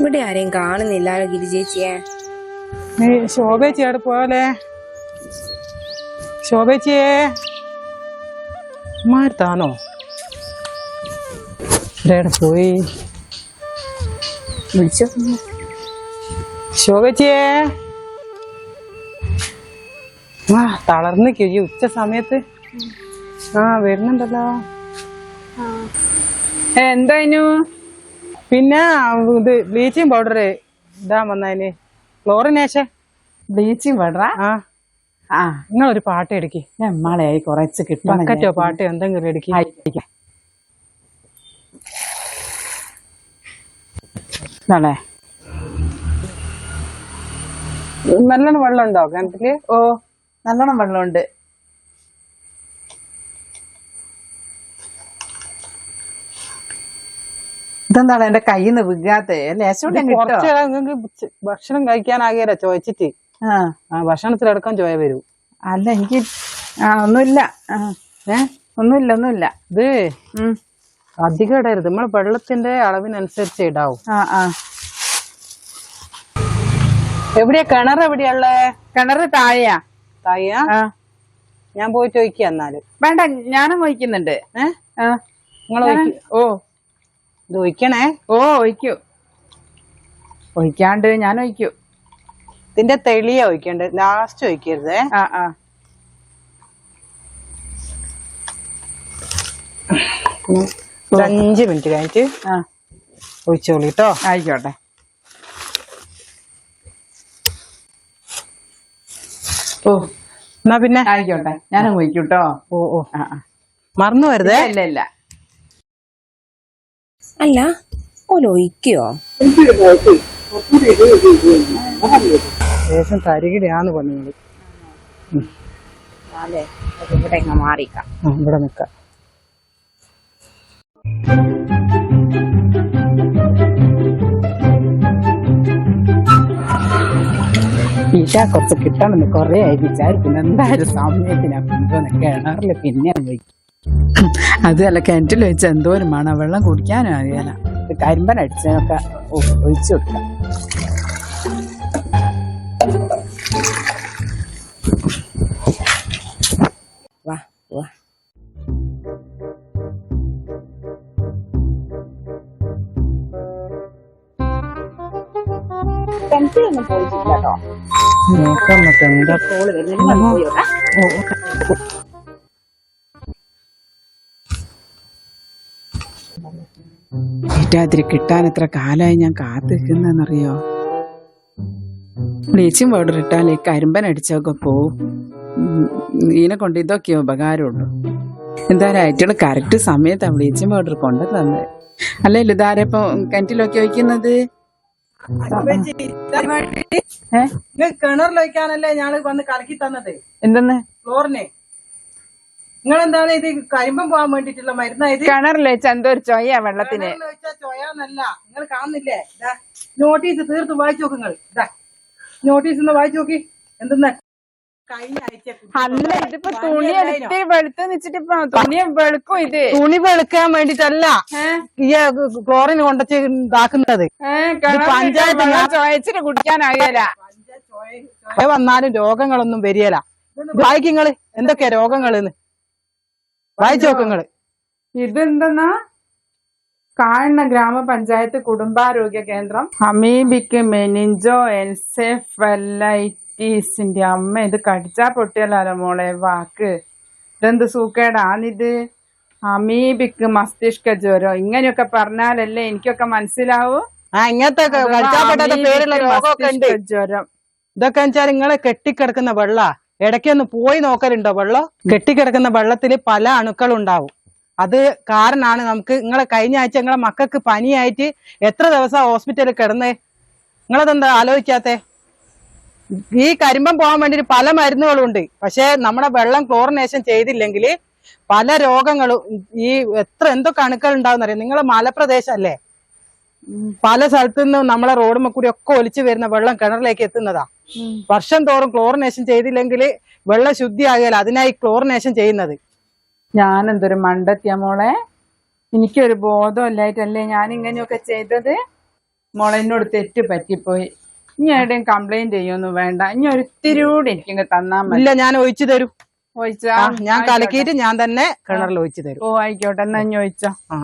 ഇവിടെ ആരെയും കാണുന്നില്ല. ഗിരി ചേച്ചിയെ. നീ ശോഭേച്ചി അവിടെ പോയാലേ? ശോഭേച്ചിയേ? മാറ്റാണോ ഇവിടെ പോയി? വിളിച്ചോ. ശോഭേച്ചിയേ? ആ തളർന്ന് ഈ ഉച്ച സമയത്ത്. ആ വരുന്നുണ്ടല്ലോ. എന്തായിനു പിന്നെ ഇത് ബ്ലീച്ചിങ് പൗഡർ ഇതാ വന്നതിന്. ക്ലോറിനേഷൻ ബ്ലീച്ചിങ് പൗഡർ ആ? ആ. നിങ്ങൾ ഒരു പാട്ട് എടുക്കി. മളയായി കുറച്ച് കിട്ടും ബക്കറ്റോ പാട്ടോ എന്തെങ്കിലും എടുക്കി. നല്ലോണം വെള്ളം ഉണ്ടോ കിണറ്റിൽ? ഓ നല്ലോണം വെള്ളമുണ്ട്. ഇതെന്താണ് എന്റെ കയ്യിൽ നിന്ന് കിട്ടോ കുറച്ച് ഭക്ഷണം കഴിക്കാനാകിയല്ല ചോദിച്ചിട്ട്. ആ. ആ ഭക്ഷണത്തിലടക്കം ചോയ വരൂ. അല്ല എനിക്ക് ആ ഒന്നുമില്ല. ഏ? ഒന്നുമില്ല ഒന്നുമില്ല. ഇത്. അധികം ഇടരുത്. നമ്മൾ വെള്ളത്തിന്റെ അളവിനനുസരിച്ച് ഇടാവും. ആ ആ. എവിടെയാ? കിണർ എവിടെയുള്ള കിണറ് താഴെയാ. തായ ഞാൻ പോയിട്ട് ചോദിക്കുക എന്നാൽ. വേണ്ട ഞാനും വഹിക്കുന്നുണ്ട്. ഏഹ് നിങ്ങൾ ഓ. ഇത് ഒഴിക്കണേ? ഓ ഒഴിക്കൂ. ഒഴിക്കാണ്ട് ഞാൻ ഒഴിക്കൂ. ഇതിന്റെ തെളിയ ഒഴിക്കണ്ട് ലാസ്റ്റ് ഒഴിക്കരുതേ. ആ ആ. അഞ്ച് മിനിറ്റ് കഴിഞ്ഞിട്ട് ആ. ഒഴിച്ചോളൂ കേട്ടോ ആയിക്കോട്ടെ. ഓ എന്നാ പിന്നെ? ആയിക്കോട്ടെ. ഞാനും ഒഴിക്കൂട്ടോ. ഓ ഓ. ആ ആ. മറന്നു വരുതേ? ഇല്ല ഇല്ല. അല്ല ഓൽ ഒഴിക്കോ ലേശം തരികിടയാന്ന് പണികൾ അതെ ഇവിടെ മാറിക്കാം. ഇവിടെ നിക്കാം ഈശ കുറച്ച് കിട്ടണമെന്ന് കൊറേ ആയി വിചാരിക്കുന്നു. എന്തായാലും സമയത്തിനാ കൊണ്ടുവന്ന് കിണറിൽ പിന്നെ പോയി അതല്ല കിണറ്റിൽ വെച്ച് എന്തോരം വേണം വെള്ളം കുടിക്കാനും അറിയാല കരിമ്പൻ അടിച്ചതിനൊക്കെ ഒഴിച്ചു കൊടുക്കാം. വാ വാ. നോക്കാം നമുക്ക് എന്താ ഓ. കിട്ടാൻ എത്ര കാലമായി ഞാൻ കാത്തിരിക്കുന്നറിയോ ബ്ലീച്ചിങ് പൗഡർ ഇട്ടാൽ ഈ കരിമ്പൻ അടിച്ചൊക്കെ പോവും. ഇതിനെ കൊണ്ട് ഇതൊക്കെ ഉപകാരമുള്ളൂ എന്തായാലും അയറ്റുകൾ കറക്റ്റ് സമയത്താണ് ബ്ലീച്ചിങ് പൗഡർ കൊണ്ടു തന്നത് അല്ലേ അല്ലല്ലോ ഇപ്പൊ കിണറ്റിലൊക്കെ വയ്ക്കുന്നത് കിണറിലൊക്കെ ഞാൻ കിണറിൽ വന്ന് കലക്കി തന്നത്. എന്തെന്ന്? ഫ്ലോറിനെ. നിങ്ങൾ എന്താണ് ഇത് കരിമ്പം പോകാൻ വേണ്ടിട്ടുള്ള മരുന്നായത്? കിണറിൽ ഒരു ചൊയ്യ വെള്ളത്തിന്. ചോയാന്നല്ല. നിങ്ങൾ കാണുന്നില്ലേ? ദാ, നോട്ടീസ് തീർത്ത് വായിച്ചു നോക്ക് നിങ്ങൾ. ഇതാ നോട്ടീസ് ഒന്ന് വായിച്ചു നോക്കി. എന്തെന്ന്? അല്ല ഇതിപ്പോ തുണി എടുത്ത് വെളുത്ത് വെച്ചിട്ട് ഇപ്പൊ തുണി വെളുക്കും ഇത്. തുണി വെളുക്കാൻ വേണ്ടിട്ടല്ല ഈ ക്ലോറിൻ കൊണ്ടച്ച് ഇതാക്കുന്നത്. പഞ്ചായത്ത് ചോയച്ചിട്ട് കുടിക്കാനാകല ചോയ വന്നാലും രോഗങ്ങളൊന്നും വരികല വായിക്കിങ്ങൾ എന്തൊക്കെയാ രോഗങ്ങളെന്ന് വായിച്ചു. നോക്കുങ്ങൾ ഇതെന്തെന്നാ? കാണുന്ന ഗ്രാമപഞ്ചായത്ത് കുടുംബാരോഗ്യ കേന്ദ്രം. ഹമീബിക്ക് മെനിഞ്ചോ എൻസെഫലൈറ്റീസിന്റെ അമ്മ. ഇത് കടിച്ചാ പൊട്ടിയല്ലാലോ മോളെ വാക്ക്. ഇതെന്ത് സൂക്കേടാണിത് അമീബിക്ക് മസ്തിഷ്ക ജ്വരം. ഇങ്ങനെയൊക്കെ പറഞ്ഞാലല്ലേ എനിക്കൊക്കെ മനസ്സിലാവൂ. ആ ഇങ്ങനത്തെ പേരുള്ള രോഗമൊക്കെ ഉണ്ട്. ജ്വരം. ഇതൊക്കെ വെച്ചാൽ നിങ്ങളെ കെട്ടിക്കിടക്കുന്ന വെള്ള. ഇടയ്ക്കൊന്ന് പോയി നോക്കലുണ്ടോ വെള്ളം? കെട്ടിക്കിടക്കുന്ന വെള്ളത്തിൽ പല അണുക്കൾ ഉണ്ടാവും അത് കാരണമാണ് നമുക്ക് നിങ്ങളെ കഴിഞ്ഞ ആഴ്ച നിങ്ങളെ മക്കൾക്ക് പനിയായിട്ട് എത്ര ദിവസം ഹോസ്പിറ്റലിൽ കിടന്നേ? നിങ്ങളതെന്താ ആലോചിക്കാത്തെ? ഈ കരിമ്പം പോകാൻ വേണ്ടിയിട്ട് പല മരുന്നുകളും ഉണ്ട് പക്ഷേ നമ്മുടെ വെള്ളം ക്ലോറിനേഷൻ ചെയ്തില്ലെങ്കിൽ പല രോഗങ്ങളും ഈ എത്ര എന്തൊക്കെ അണുക്കൾ ഉണ്ടാവും അറിയാം മലപ്രദേശം മലപ്രദേശമല്ലേ പല സ്ഥലത്തു നിന്നും നമ്മളെ റോഡുമ്മ കൂടി ഒക്കെ ഒലിച്ചു വരുന്ന വെള്ളം കിണറിലേക്ക് എത്തുന്നതാ. വർഷം തോറും ക്ലോറിനേഷൻ ചെയ്തില്ലെങ്കിൽ വെള്ളം ശുദ്ധിയാകില്ല അതിനായി ക്ലോറിനേഷൻ ചെയ്യുന്നത്. ഞാൻ എന്തൊരു മണ്ടത്തിയ മോളെ. എനിക്കൊരു ബോധമില്ലായിട്ടല്ലേ ഞാൻ ഇങ്ങനെയൊക്കെ ചെയ്തത്? മോളെ എന്നോട് തെറ്റ് പറ്റിപ്പോയി. ഇനി എവിടെയും കംപ്ലൈന്റ് ചെയ്യൊന്നും വേണ്ട. ഇനി ഒരിത്തിരി കൂടി എനിക്ക് തന്നാ മതി. ഇല്ല ഞാൻ ഒഴിച്ചു തരും. ഒഴിച്ചാ ഞാൻ. കലക്കിയിട്ട് ഞാൻ തന്നെ കിണറിൽ ഒഴിച്ചു തരും. ഓ ആയിക്കോട്ടെ. എന്നാ ഇനി ഒഴിച്ചോ. ആ.